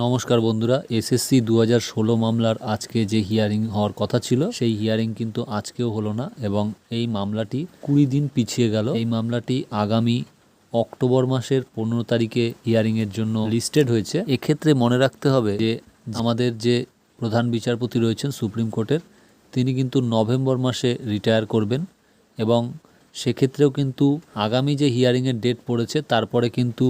নমস্কার বন্ধুরা, এসএসসি দু হাজার ষোলো মামলার আজকে যে হিয়ারিং হওয়ার কথা ছিল, সেই হিয়ারিং কিন্তু আজকেও হলো না এবং এই মামলাটি কুড়ি দিন পিছিয়ে গেল। এই মামলাটি আগামী অক্টোবর মাসের পনেরো তারিখে হিয়ারিংয়ের জন্য লিস্টেড হয়েছে। এক্ষেত্রে মনে রাখতে হবে যে, আমাদের যে প্রধান বিচারপতি রয়েছেন সুপ্রিম কোর্টের, তিনি কিন্তু নভেম্বর মাসে রিটায়ার করবেন এবং সেক্ষেত্রেও কিন্তু আগামী যে হিয়ারিংয়ের ডেট পড়েছে, তারপরে কিন্তু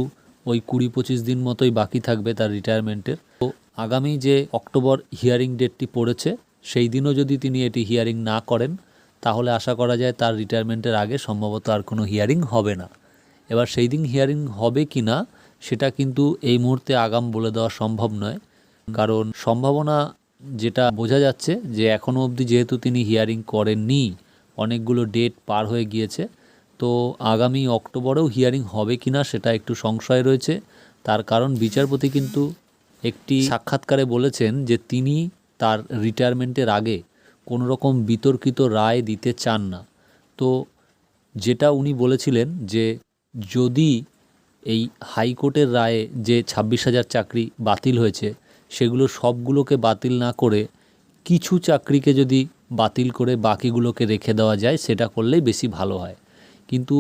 ওই কুড়ি পঁচিশ দিন মতোই বাকি থাকবে তার রিটায়ারমেন্টের তো আগামী যে অক্টোবর হিয়ারিং ডেটটি পড়েছে, সেই দিনও যদি তিনি এটি হিয়ারিং না করেন, তাহলে আশা করা যায় তার রিটায়ারমেন্টের আগে সম্ভবত আর কোনো হিয়ারিং হবে না। এবার সেই দিন হিয়ারিং হবে কি না সেটা কিন্তু এই মুহূর্তে আগাম বলে দেওয়া সম্ভব নয়। কারণ সম্ভাবনা যেটা বোঝা যাচ্ছে যে এখনও অবধি যেহেতু তিনি হিয়ারিং করেননি, অনেকগুলো ডেট পার হয়ে গিয়েছে তো আগামী অক্টোবরেও হিয়ারিং হবে কি না সেটা একটু সংশয় রয়েছে। তার কারণ বিচারপতি কিন্তু একটি সাক্ষাৎকারে বলেছেন যে তিনি তার রিটায়ারমেন্টের আগে কোনো রকম বিতর্কিত রায় দিতে চান না। তো যেটা উনি বলেছিলেন যে যদি এই হাইকোর্টের রায়ে যে ছাব্বিশ হাজার চাকরি বাতিল হয়েছে, সেগুলো সবগুলোকে বাতিল না করে কিছু চাকরিকে যদি বাতিল করে বাকিগুলোকে রেখে দেওয়া যায়, সেটা করলেই বেশি ভালো হয়। কিন্তু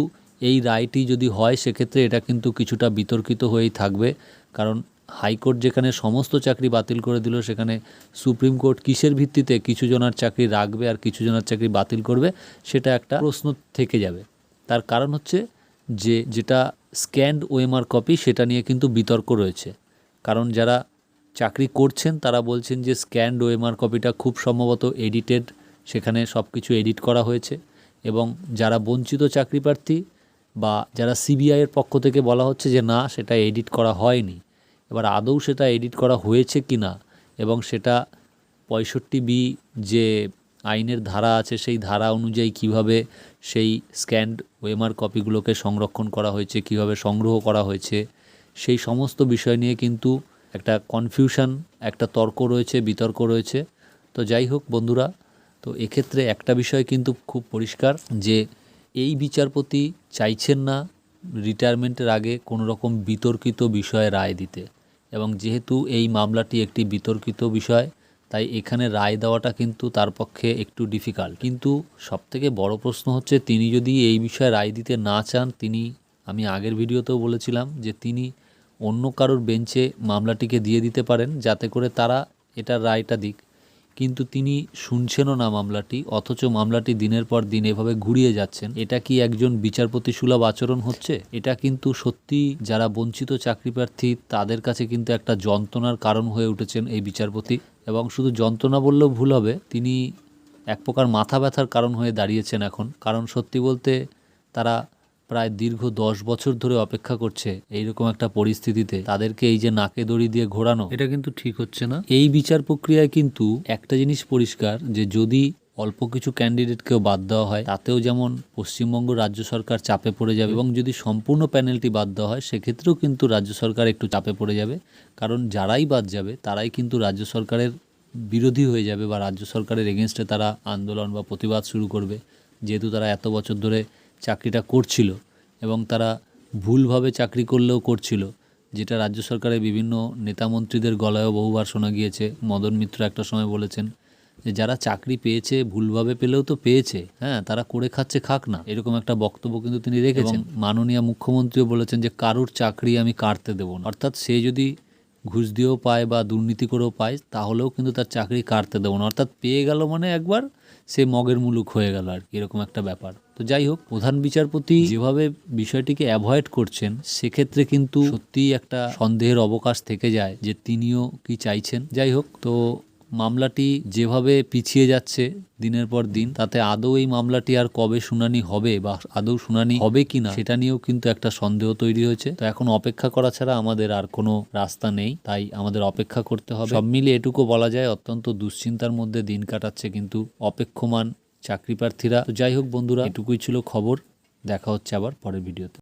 এই রায়টি যদি হয়, সেক্ষেত্রে এটা কিন্তু কিছুটা বিতর্কিত হয়েই থাকবে। কারণ হাইকোর্ট যেখানে সমস্ত চাকরি বাতিল করে দিল, সেখানে সুপ্রিম কোর্ট কিসের ভিত্তিতে কিছু জনার চাকরি রাখবে আর কিছু জনার চাকরি বাতিল করবে, সেটা একটা প্রশ্ন থেকে যাবে। তার কারণ হচ্ছে যে, যেটা স্ক্যান্ড ওএমআর কপি, সেটা নিয়ে কিন্তু বিতর্ক রয়েছে। কারণ যারা চাকরি করছেন, তারা বলছেন যে, স্ক্যান্ড ওএমআর কপিটা খুব সম্ভবত এডিটেড, সেখানে সব কিছু এডিট করা হয়েছে। এবং যারা বঞ্চিত চাকরি প্রার্থী বা যারা সিবিআইয়ের পক্ষ থেকে বলা হচ্ছে যে না, সেটা এডিট করা হয়নি। এবার আদৌ সেটা এডিট করা হয়েছে কি না এবং সেটা পঁয়ষট্টি বি যে আইনের ধারা আছে, সেই ধারা অনুযায়ী কীভাবে সেই স্ক্যান্ড ওয়েমার কপিগুলোকে সংরক্ষণ করা হয়েছে, কীভাবে সংগ্রহ করা হয়েছে, সেই সমস্ত বিষয় নিয়ে কিন্তু একটা কনফিউশন একটা তর্ক রয়েছে, বিতর্ক রয়েছে। তো যাই হোক বন্ধুরা তো এক্ষেত্রে একটা বিষয় কিন্তু খুব পরিষ্কার যে এই বিচারপতি চাইছেন না রিটায়ারমেন্টের আগে কোনো রকম বিতর্কিত বিষয়ে রায় দিতে। এবং যেহেতু এই মামলাটি একটি বিতর্কিত বিষয়, তাই এখানে রায় দেওয়াটা কিন্তু তার পক্ষে একটু ডিফিকাল্ট কিন্তু সবথেকে বড় প্রশ্ন হচ্ছে, তিনি যদি এই বিষয়ে রায় দিতে না চান, তিনি, আমি আগের ভিডিওতেও বলেছিলাম যে তিনি অন্য কারোর বেঞ্চে মামলাটিকে দিয়ে দিতে পারেন, যাতে করে তারা এটার রায়টা দিক। কিন্তু তিনি শুনছেনও না মামলাটি, অথচ মামলাটি দিনের পর দিন এভাবে ঘুরিয়ে যাচ্ছেন। এটা কি একজন বিচারপতি সুলভ আচরণ হচ্ছে? এটা কিন্তু সত্যি যারা বঞ্চিত চাকরি প্রার্থী, তাদের কাছে কিন্তু একটা যন্ত্রণার কারণ হয়ে উঠেছেন এই বিচারপতি। এবং শুধু যন্ত্রণা বললেও ভুল হবে, তিনি এক প্রকার মাথা ব্যথার কারণ হয়ে দাঁড়িয়েছেন এখন। কারণ সত্যি বলতে তারা প্রায় দীর্ঘ দশ বছর ধরে অপেক্ষা করছে এইরকম একটা পরিস্থিতিতে। তাদেরকে এই যে নাকে দড়ি দিয়ে ঘোরানো এটা কিন্তু ঠিক হচ্ছে না। এই বিচার প্রক্রিয়ায় কিন্তু একটা জিনিস পরিষ্কার যে যদি অল্প কিছু ক্যান্ডিডেটকেও বাদ দেওয়া হয় তাতেও যেমন পশ্চিমবঙ্গ রাজ্য সরকার চাপে পড়ে যাবে এবং যদি সম্পূর্ণ প্যানেলটি বাদ দেওয়া হয় সেক্ষেত্রেও কিন্তু রাজ্য সরকার একটু চাপে পড়ে যাবে। কারণ যারাই বাদ যাবে তারাই কিন্তু রাজ্য সরকারের বিরোধী হয়ে যাবে বা রাজ্য সরকারের এগেনস্টে তারা আন্দোলন বা প্রতিবাদ শুরু করবে। যেহেতু তারা এত বছর ধরে চাকরিটা করছিল এবং তারা ভুলভাবে চাকরি করলেও করছিল যেটা রাজ্য সরকারের বিভিন্ন নেতামন্ত্রীদের গলায়ও বহুবার শোনা গিয়েছে। মদন মিত্র একটা সময় বলেছেন যে যারা চাকরি পেয়েছে ভুলভাবে পেলেও তো পেয়েছে। হ্যাঁ তারা করে খাচ্ছে খাক না। এরকম একটা বক্তব্য কিন্তু তিনি রেখেছেন। মাননীয় মুখ্যমন্ত্রীও বলেছেন যে কারুর চাকরি আমি কাটতে দেবো না। অর্থাৎ সে যদি ঘুষ দিয়েও পায় বা দুর্নীতি করেও পায় তাহলেও কিন্তু তার চাকরি কাটতে দেবো না। অর্থাৎ পেয়ে গেল মানে একবার সে মগের মুলুক হয়ে গেল আর কি, এরকম একটা ব্যাপার। তো যাই হোক, প্রধান বিচারপতি যেভাবে বিষয়টিকে অ্যাভয়েড করছেন, সেক্ষেত্রে কিন্তু সত্যিই একটা সন্দেহের অবকাশ থেকে যায় যে তিনিও কি চাইছেন। যাই হোক, তো মামলাটি যেভাবে পিছিয়ে যাচ্ছে দিনের পর দিন, তাতে আদৌ এই মামলাটি আর কবে শুনানি হবে বা আদৌ শুনানি হবে কি না সেটা নিয়েও কিন্তু একটা সন্দেহ তৈরি হয়েছে। তো এখন অপেক্ষা করা ছাড়া আমাদের আর কোনো রাস্তা নেই, তাই আমাদের অপেক্ষা করতে হবে। সব মিলিয়ে এটুকু বলা যায়, অত্যন্ত দুশ্চিন্তার মধ্যে দিন কাটাচ্ছে কিন্তু অপেক্ষমান চাকরি প্রার্থীরা যাই হোক বন্ধুরা, এটুকুই ছিল খবর। দেখা হচ্ছে আবার পরের ভিডিওতে।